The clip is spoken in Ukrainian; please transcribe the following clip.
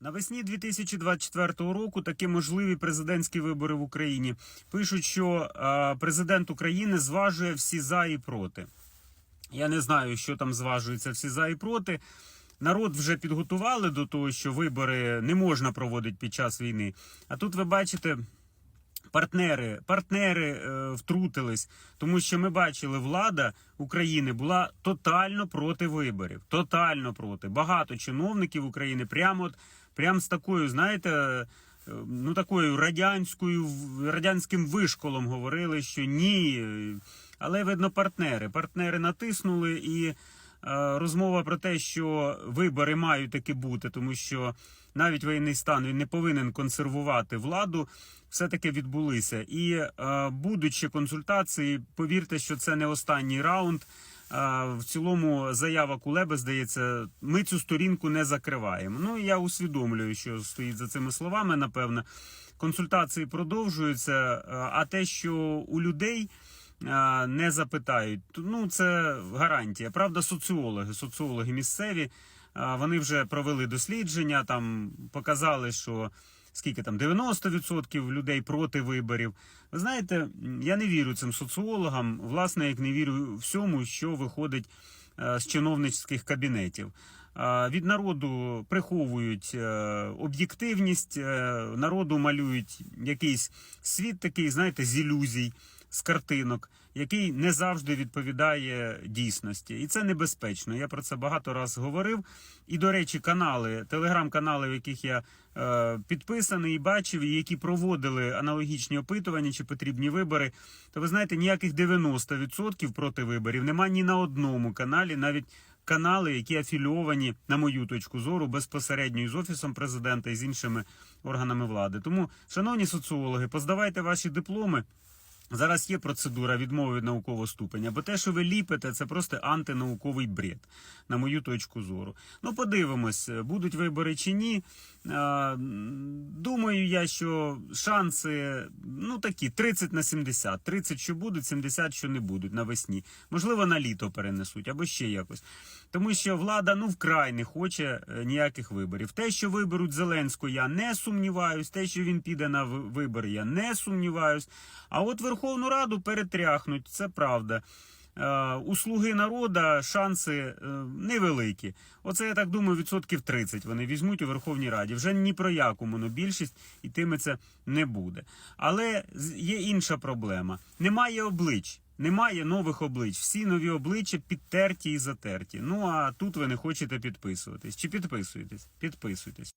Навесні 2024 року такі можливі президентські вибори в Україні. Пишуть, що е, президент України зважує всі за і проти. Я не знаю, що там зважується всі за і проти. Народ вже підготували до того, що вибори не можна проводити під час війни. А тут ви бачите, партнери, партнери е, втрутились, тому що ми бачили, влада України була тотально проти виборів. Тотально проти. Багато чиновників України прямо от, прямо з такою, знаєте. е, Ну, такою радянською радянським вишколом говорили, що ні. Але видно, партнери. Партнери натиснули, і е, розмова про те, що вибори мають таки бути, тому що навіть воєнний стан він не повинен консервувати владу. Все-таки відбулися. І е, будуть ще консультації. Повірте, що це не останній раунд. Е, в цілому заява Кулеби здається, ми цю сторінку не закриваємо. Ну я усвідомлюю, що стоїть за цими словами. Напевно, консультації продовжуються. е, А те, що у людей е, не запитають, ну це гарантія. Правда, соціологи, соціологи місцеві. е, Вони вже провели дослідження, там показали, що скільки там 90% людей проти виборів. Ви знаєте, я не вірю цим соціологам, власне, як не вірю всьому, що виходить е, з чиновницьких кабінетів. Е, Від народу приховують е, об'єктивність, е, народу малюють якийсь світ такий, знаєте, з ілюзій, з картинок, який не завжди відповідає дійсності. І це небезпечно. Я про це багато раз говорив. І, до речі, канали, телеграм-канали, в яких я е, підписаний і бачив, і які проводили аналогічні опитування, чи потрібні вибори, то ви знаєте, ніяких 90% проти виборів нема ні на одному каналі, навіть канали, які афілійовані, на мою точку зору, безпосередньо із офісом президента і з іншими органами влади. Тому, шановні соціологи, поздавайте ваші дипломи. Зараз є процедура відмови від наукового ступеня, бо те, що ви ліпите, це просто антинауковий бред, на мою точку зору. Ну, подивимось, будуть вибори чи ні. Е, Думаю я, що шанси ну такі 30 на 70. 30, що будуть, 70, що не будуть навесні. Можливо, на літо перенесуть або ще якось. Тому що влада ну вкрай не хоче е, ніяких виборів. Те, що виберуть Зеленського, я не сумніваюсь. Те, що він піде на вибори, я не сумніваюсь. А от Верховну Раду перетряхнуть, це правда. Е, У слуги народа шанси е, невеликі. Оце я так думаю, відсотків 30 вони візьмуть у Верховній Раді. Вже ні про яку монобільшість йтиметься не буде. Але є інша проблема: немає облич. Немає нових облич. Всі нові обличчя підтерті і затерті. Ну а тут ви не хочете підписуватись. Чи підписуєтесь? Підписуйтесь.